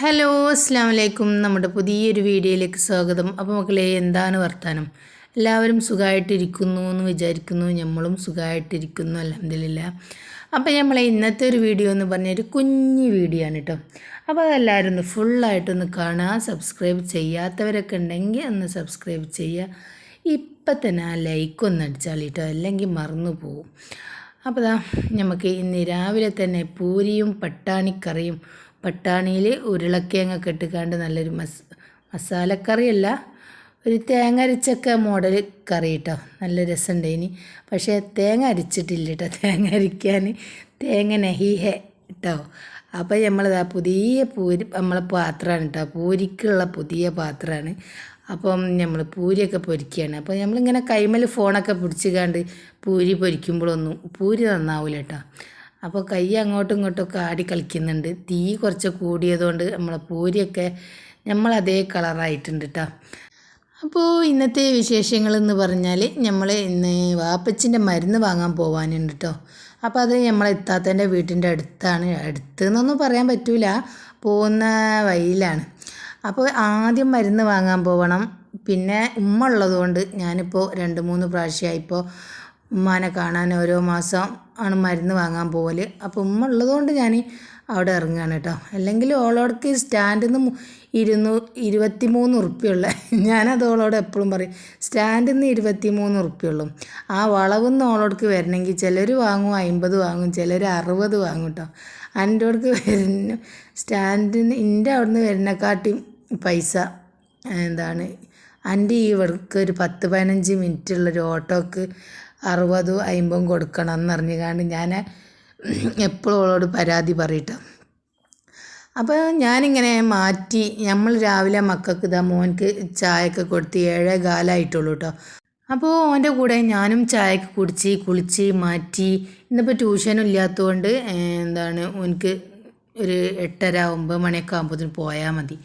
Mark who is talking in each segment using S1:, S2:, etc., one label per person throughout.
S1: Hello അസ്സാം വലൈക്കും നമ്മുടെ പുതിയൊരു വീഡിയോയിലേക്ക് സ്വാഗതം. അപ്പോൾ മക്കളെ എന്താണ് വർത്താനം? എല്ലാവരും സുഖമായിട്ടിരിക്കുന്നു എന്ന് വിചാരിക്കുന്നു. നമ്മളും സുഖമായിട്ടിരിക്കുന്നു അലഹമില്ല അപ്പോൾ നമ്മളെ ഇന്നത്തെ ഒരു വീഡിയോ എന്ന് പറഞ്ഞ ഒരു കുഞ്ഞു വീഡിയോ ആണ് കേട്ടോ അപ്പോൾ അതെല്ലാവരും ഒന്ന് ഫുള്ളായിട്ടൊന്ന് കാണുക. സബ്സ്ക്രൈബ് ചെയ്യാത്തവരൊക്കെ ഉണ്ടെങ്കിൽ ഒന്ന് സബ്സ്ക്രൈബ് ചെയ്യുക. ഇപ്പം തന്നെ ആ ലൈക്ക് ഒന്ന് അടിച്ചാൽ കേട്ടോ അല്ലെങ്കിൽ മറന്നു പോകും അപ്പോൾ നമുക്ക് ഇന്ന് രാവിലെ തന്നെ പൂരിയും പട്ടാണിക്കറിയും പട്ടാണിയിൽ ഉരുളക്കിഴങ്ങൊക്കെ ഇട്ടുകാണ്ട് നല്ലൊരു മസ് മസാലക്കറിയല്ല ഒരു തേങ്ങ അരിച്ചൊക്കെ മോഡൽ കറി കേട്ടോ നല്ല രസമുണ്ടേനി പക്ഷേ തേങ്ങ അരിച്ചിട്ടില്ല കേട്ടോ തേങ്ങ അരിക്കാൻ തേങ്ങ നഹിഹെ കേട്ടോ അപ്പോൾ നമ്മളിതാ പുതിയ പൂരി നമ്മളെ പാത്രമാണ് കേട്ടോ പൂരിക്കുള്ള പുതിയ പാത്രമാണ് അപ്പം നമ്മൾ പൂരിയൊക്കെ പൊരിക്കുകയാണ് അപ്പോൾ നമ്മളിങ്ങനെ കൈമൽ ഫോണൊക്കെ പിടിച്ചുകാണ്ട് പൂരി പൊരിക്കുമ്പോഴൊന്നും പൂരി നന്നാവില്ല കേട്ടോ അപ്പോൾ കൈ അങ്ങോട്ടും ഇങ്ങോട്ടും ഒക്കെ ആടി കളിക്കുന്നുണ്ട്. തീ കുറച്ച് കൂടിയതുകൊണ്ട് നമ്മളെ പൂരിയൊക്കെ നമ്മൾ അതേ കളറായിട്ടുണ്ട് കേട്ടോ അപ്പോൾ ഇന്നത്തെ വിശേഷങ്ങൾ എന്ന് പറഞ്ഞാൽ നമ്മൾ ഇന്ന് വാപ്പച്ചിന്റെ മരുന്ന് വാങ്ങാൻ പോകാനുണ്ട് കേട്ടോ അപ്പോൾ അത് നമ്മളെ ഇത്താത്തന്റെ വീട്ടിന്റെ അടുത്താണ്. അടുത്ത് എന്നൊന്നും പറയാൻ പറ്റില്ല പോകുന്ന വഴിയിലാണ്. അപ്പോൾ ആദ്യം മരുന്ന് വാങ്ങാൻ പോകണം പിന്നെ ഉമ്മ ഉള്ളതുകൊണ്ട് ഞാനിപ്പോൾ രണ്ട് മൂന്ന് പ്രാവശ്യമായിപ്പോൾ ഉമ്മാനെ കാണാൻ ഓരോ മാസം ആണ് മരുന്ന് വാങ്ങാൻ പോകൽ അപ്പോൾ ഉമ്മ ഉള്ളതുകൊണ്ട് ഞാൻ അവിടെ ഇറങ്ങുകയാണ് കേട്ടോ. അല്ലെങ്കിൽ ഓളോടക്ക് സ്റ്റാൻഡിൽ നിന്ന് ഇരുന്നൂ ഇരുപത്തി മൂന്ന് ഉറുപ്പ്യുള്ള. ഞാനത് ഓളോട് എപ്പോഴും പറയും സ്റ്റാൻഡിൽ നിന്ന് ഇരുപത്തി മൂന്ന് ഉറുപ്പ്യുള്ളൂ. ആ വളവിൽ നിന്ന് ഓളോടക്ക് വരണമെങ്കിൽ ചിലർ വാങ്ങും അമ്പത് വാങ്ങും ചിലർ അറുപത് വാങ്ങും കേട്ടോ എന്റെ അടുക്ക് വരുന്ന സ്റ്റാൻഡിന് എന്റെ അവിടെ നിന്ന് വരുന്നക്കാട്ടിയും പൈസ എന്താണ് എന്റെ ഈ ഇവിടേക്ക് ഒരു പത്ത് പതിനഞ്ച് മിനിറ്റുള്ളൊരു ഓട്ടോക്ക് അറുപതും അമ്പതും കൊടുക്കണം എന്നറിഞ്ഞുകൊണ്ട് ഞാൻ എപ്പോഴും അവളോട് പരാതി പറയട്ടോ. അപ്പോൾ ഞാനിങ്ങനെ മാറ്റി നമ്മൾ രാവിലെ മക്കൾക്ക് ഇതാ മോൻക്ക് ചായയൊക്കെ കൊടുത്ത് ഏഴേ കാലമായിട്ടുള്ളൂ കേട്ടോ അപ്പോൾ ഓന്റെ കൂടെ ഞാനും ചായയൊക്കെ കുടിച്ച് കുളിച്ച് മാറ്റി ഇന്നിപ്പോൾ ട്യൂഷനും ഇല്ലാത്തതുകൊണ്ട് എന്താണ് ഓനക്ക് ഒരു എട്ടര ഒമ്പത് മണിയൊക്കെ ആകുമ്പോഴത്തേന് പോയാൽ മതി.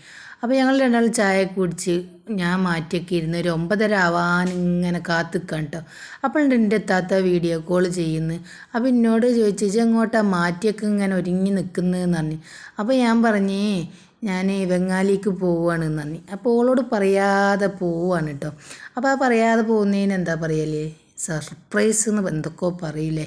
S1: അപ്പോൾ ഞങ്ങൾ രണ്ടാൾ ചായ കുടിച്ച് ഞാൻ മാറ്റിയൊക്കെ ഇരുന്ന് ഒരു ഒമ്പതര ആവാൻ ഇങ്ങനെ കാത്തു കേട്ടോ അപ്പോൾ എന്റെ എത്താത്ത വീഡിയോ കോൾ ചെയ്യുന്നു. അപ്പോൾ എന്നോട് ചോദിച്ചു എങ്ങോട്ടാ മാറ്റിയൊക്കെ ഇങ്ങനെ ഒരുങ്ങി നിൽക്കുന്നതെന്ന് പറഞ്ഞു. അപ്പോൾ ഞാൻ പറഞ്ഞേ ഞാൻ ബംഗാലിക്ക് പോവുകയാണ് നന്ദി അപ്പോൾ ഓളോട് പറയാതെ പോവുകയാണ് കേട്ടോ അപ്പോൾ ആ പറയാതെ പോകുന്നതിന് എന്താ പറയല്ലേ സർപ്രൈസ് എന്ന് എന്തൊക്കെയോ പറയില്ലേ?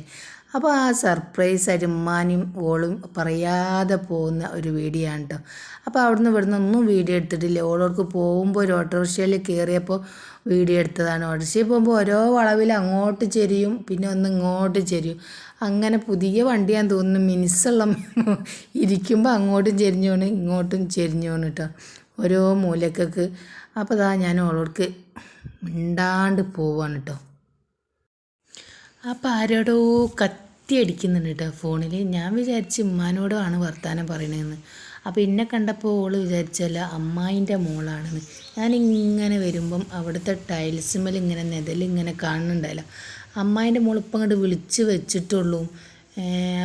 S1: അപ്പോൾ ആ സർപ്രൈസ് ആയിട്ട് ഉമ്മാനും ഓളും പറയാതെ പോകുന്ന ഒരു വീഡിയോ ആണ് കേട്ടോ അപ്പോൾ അവിടുന്ന് ഇവിടുന്ന് ഒന്നും വീഡിയോ എടുത്തിട്ടില്ല. ഓളോർക്ക് പോകുമ്പോൾ ഒരു ഓട്ടോറിക്ഷയിൽ കയറിയപ്പോൾ വീഡിയോ എടുത്തതാണ്. ഓട്ടോറിക്ഷയിൽ പോകുമ്പോൾ ഓരോ വളവിൽ അങ്ങോട്ട് ചെരിയും പിന്നെ ഒന്ന് ഇങ്ങോട്ട് ചെരിയും. അങ്ങനെ പുതിയ വണ്ടിയാന്ന് തോന്നുന്നു. മിനിസുള്ള ഇരിക്കുമ്പോൾ അങ്ങോട്ടും ചെരിഞ്ഞോണ് ഇങ്ങോട്ടും ചെരിഞ്ഞോണ് കേട്ടോ ഓരോ മൂലക്കൊക്കെ. അപ്പോൾ അതാ ഞാൻ ഓളോർക്ക് മിണ്ടാണ്ട് പോവാണ് കേട്ടോ അപ്പോൾ ആരോടോ കത്തി അടിക്കുന്നുണ്ട് കേട്ടോ ഫോണിൽ ഞാൻ വിചാരിച്ച് ഉമ്മാനോടാണ് വർത്തമാനം പറയണതെന്ന് അപ്പോൾ എന്നെ കണ്ടപ്പോൾ ഓൾ വിചാരിച്ചല്ല അമ്മായിന്റെ മോളാണെന്ന്. ഞാനിങ്ങനെ വരുമ്പം അവിടുത്തെ ടൈൽസ് ഇങ്ങനെ നെതലിങ്ങനെ കാണുന്നുണ്ടല്ലോ. അമ്മായിന്റെ മോൾ ഇപ്പം അങ്ങോട്ട് വിളിച്ച് വെച്ചിട്ടുള്ളൂ.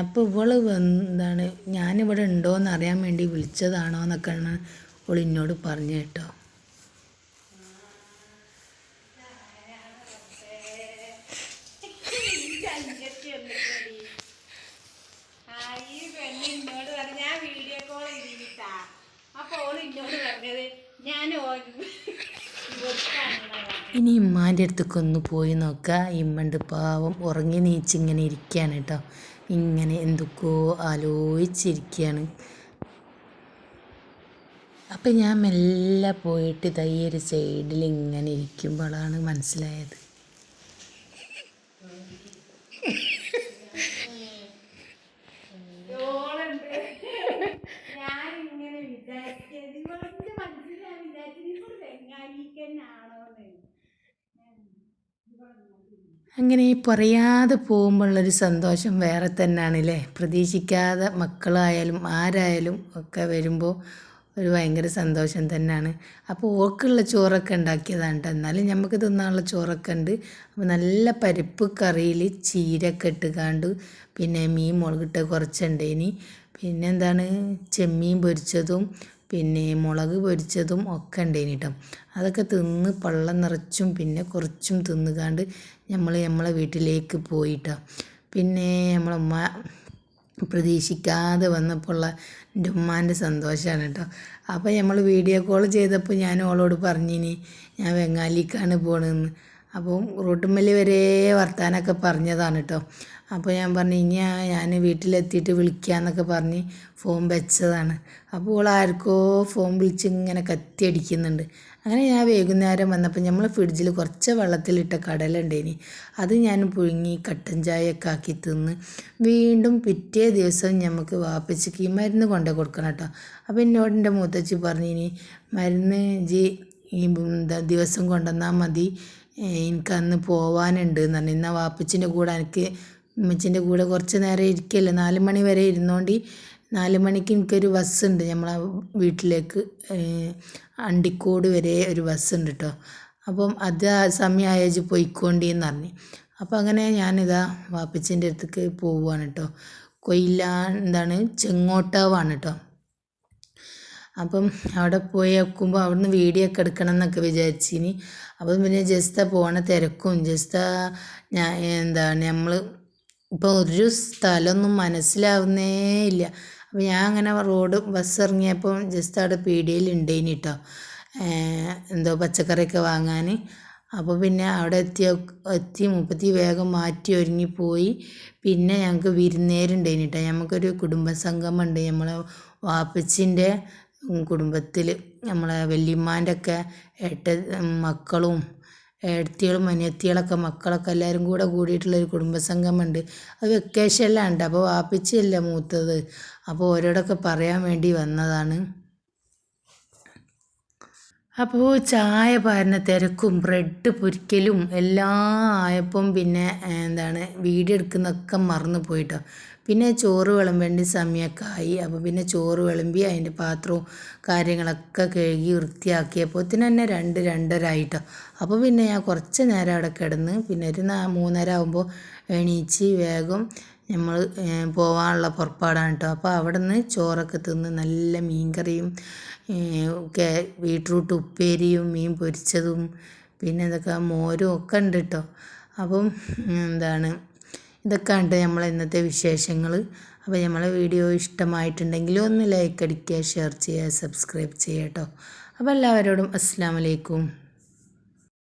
S1: അപ്പോൾ ഇവൾ എന്താണ് ഞാനിവിടെ ഉണ്ടോ എന്ന് അറിയാൻ വേണ്ടി വിളിച്ചതാണോ എന്നൊക്കെയാണ് ഓൾ എന്നോട് പറഞ്ഞു കേട്ടോ ഇനി ഇമ്മാന്റെ അടുത്തേക്ക് ഒന്ന് പോയി നോക്കാം. ഇമ്മണ്ട് പാവം ഉറങ്ങി നീച്ച് ഇങ്ങനെ ഇരിക്കുകയാണ് കേട്ടോ. ഇങ്ങനെ എന്തൊക്കെയോ ആലോചിച്ചിരിക്കുകയാണ് അപ്പം ഞാൻ മെല്ലെ പോയിട്ട് ഇതായി ഒരു സൈഡിൽ ഇങ്ങനെ ഇരിക്കുമ്പോഴാണ് മനസ്സിലായത്. അങ്ങനെ പറയാതെ പോകുമ്പോഴുള്ളൊരു സന്തോഷം വേറെ തന്നെയാണ് അല്ലേ പ്രതീക്ഷിക്കാതെ മക്കളായാലും ആരായാലും ഒക്കെ വരുമ്പോൾ ഒരു ഭയങ്കര സന്തോഷം തന്നെയാണ് അപ്പോൾ ഓക്കുള്ള ചോറൊക്കെ ഉണ്ടാക്കിയതാണ് എന്നാലും നമുക്ക് തിന്നാനുള്ള ചോറൊക്കെ ഉണ്ട്. അപ്പോൾ നല്ല പരിപ്പ് കറിയിൽ ചീരൊക്കെ ഇട്ടുകാണ്ട് പിന്നെ മീൻ മുളകിട്ട് കുറച്ചുണ്ടേനി. പിന്നെ എന്താണ് ചെമ്മീൻ പൊരിച്ചതും പിന്നെ മുളക് പൊരിച്ചതും ഒക്കെ ഉണ്ടായിന് കേട്ടോ അതൊക്കെ തിന്ന് പള്ളം നിറച്ചും പിന്നെ കുറച്ചും തിന്നുകാണ്ട് നമ്മൾ നമ്മളെ വീട്ടിലേക്ക് പോയിട്ടോ. പിന്നെ നമ്മളമ്മ പ്രതീക്ഷിക്കാതെ വന്നപ്പോഴുള്ള എന്റെ ഉമ്മാന്റെ സന്തോഷമാണ് കേട്ടോ അപ്പോൾ നമ്മൾ വീഡിയോ കോൾ ചെയ്തപ്പോൾ ഞാൻ ഓളോട് പറഞ്ഞിനി ഞാൻ വെങ്ങാലിക്കാണ് പോകണമെന്ന് അപ്പോൾ റോട്ടുമ്മൽ വരെ വർത്താനൊക്കെ പറഞ്ഞതാണ് കേട്ടോ. അപ്പോൾ ഞാൻ പറഞ്ഞു ഇനി ഞാൻ വീട്ടിലെത്തിയിട്ട് വിളിക്കാമെന്നൊക്കെ പറഞ്ഞ് ഫോൺ വെച്ചതാണ്. അപ്പോൾ ഓൾ ആർക്കോ ഫോൺ വിളിച്ച് ഇങ്ങനെ കത്തി അടിക്കുന്നുണ്ട്. അങ്ങനെ ഞാൻ വൈകുന്നേരം വന്നപ്പോൾ നമ്മൾ ഫ്രിഡ്ജിൽ കുറച്ച് വെള്ളത്തിലിട്ട കടലുണ്ടേനി. അത് ഞാൻ പുഴുങ്ങി കട്ടൻ ചായയൊക്കെ ആക്കി തിന്ന് വീണ്ടും പിറ്റേ ദിവസം നമുക്ക് വാപ്പച്ചക്ക് മരുന്ന് കൊണ്ടു കൊടുക്കണം കേട്ടോ. അപ്പോൾ എന്നോട് എന്റെ മൂത്തച്ചി പറഞ്ഞു ഇനി മരുന്ന് ജി ഈ ദിവസം കൊണ്ടുവന്നാൽ മതി. എനിക്ക് അന്ന് പോവാനുണ്ട് എന്ന് പറഞ്ഞു. എന്നാൽ വാപ്പച്ചിന്റെ കൂടെ എനിക്ക് ഉമ്മച്ചിന്റെ കൂടെ കുറച്ച് നേരം ഇരിക്കല്ലേ? നാല് മണി വരെ ഇരുന്നോണ്ടി നാല് മണിക്ക് എനിക്കൊരു ഉണ്ട് നമ്മളെ വീട്ടിലേക്ക് അണ്ടിക്കോട് വരെ ഒരു ബസ് ഉണ്ട് കേട്ടോ. അപ്പം അത് ആ സമയമായേജ് പോയിക്കോണ്ടി എന്ന് പറഞ്ഞു. അപ്പം അങ്ങനെ ഞാനിതാ വാപ്പച്ചിന്റെ അടുത്തേക്ക് പോവുകയാണ് കേട്ടോ. കൊയില എന്താണ് ചെങ്ങോട്ടാവാണ് കേട്ടോ. അപ്പം അവിടെ പോയി നോക്കുമ്പോൾ അവിടുന്ന് വീഡിയോ ഒക്കെ എടുക്കണം എന്നൊക്കെ വിചാരിച്ചിനി. അപ്പം പിന്നെ ജസ്റ്റ് പോണ തിരക്കും ജസ്റ്റ് ഞാൻ എന്താണ് നമ്മൾ ഇപ്പോൾ ഒരു സ്ഥലമൊന്നും മനസ്സിലാവുന്നേ ഇല്ല. അപ്പം ഞാൻ അങ്ങനെ റോഡ് ബസ് ഇറങ്ങിയപ്പോൾ ജസ്റ്റ് അവിടെ പീടികയിൽ ഉണ്ടേനി കേട്ടോ എന്തോ പച്ചക്കറിയൊക്കെ വാങ്ങാൻ അപ്പോൾ പിന്നെ അവിടെ എത്തിയ എത്തി മുപ്പത്തി വേഗം മാറ്റി ഒരുങ്ങി പോയി. പിന്നെ ഞങ്ങൾക്ക് വിരുന്നേരുണ്ടേനിട്ടോ കേട്ടോ നമുക്കൊരു കുടുംബസംഗമം ഉണ്ട് നമ്മളെ വാപ്പച്ചിന്റെ കുടുംബത്തിൽ നമ്മളെ വല്യമ്മാന്റെ ഒക്കെ ഏട്ട മക്കളും ഏടത്തികളും അനിയത്തികളൊക്കെ മക്കളൊക്കെ എല്ലാവരും കൂടെ കൂടിയിട്ടുള്ളൊരു കുടുംബസംഗമമുണ്ട് അത് വെക്കേഷനിലാണ് അപ്പോൾ വാപ്പിച്ചല്ല മൂത്തത്. അപ്പോൾ ഓരോടൊക്കെ പറയാൻ വേണ്ടി വന്നതാണ്. അപ്പോൾ ചായ പാരണ തിരക്കും ബ്രെഡ് പൊരിക്കലും എല്ലാം ആയപ്പം പിന്നെ എന്താണ് വീഡിയോ എടുക്കുന്നൊക്കെ മറന്നു പോയിട്ടോ പിന്നെ ചോറ് വിളമ്പേണ്ട സമയമൊക്കെ ആയി അപ്പോൾ പിന്നെ ചോറ് വിളമ്പി അതിന്റെ പാത്രവും കാര്യങ്ങളൊക്കെ കഴുകി വൃത്തിയാക്കിയപ്പോൾ തന്നെ രണ്ട് രണ്ടര ആയിട്ടോ. അപ്പോൾ പിന്നെ ഞാൻ കുറച്ച് നേരം അവിടെ കിടന്ന് പിന്നെ ഒരു മൂന്നര ആകുമ്പോൾ എണീച്ച് വേഗം നമ്മൾ പോകാനുള്ള പുറപ്പാടാണ് കേട്ടോ. അപ്പോൾ അവിടെ നിന്ന് ചോറൊക്കെ തിന്ന് നല്ല മീൻകറിയും ബീട്രൂട്ട് ഉപ്പേരിയും മീൻ പൊരിച്ചതും പിന്നെ എന്തൊക്കെ മോരും ഒക്കെ ഉണ്ട് കേട്ടോ. അപ്പം എന്താണ് ഇതൊക്കെ നമ്മൾ ഇന്നത്തെ വിശേഷങ്ങൾ അപ്പോൾ നമ്മളെ വീഡിയോ ഇഷ്ടമായിട്ടുണ്ടെങ്കിൽ ഒന്ന് ലൈക്ക് അടിക്കുക ഷെയർ ചെയ്യുക സബ്സ്ക്രൈബ് ചെയ്യുക കേട്ടോ അപ്പോൾ എല്ലാവരോടും അസ്സാം വലൈക്കും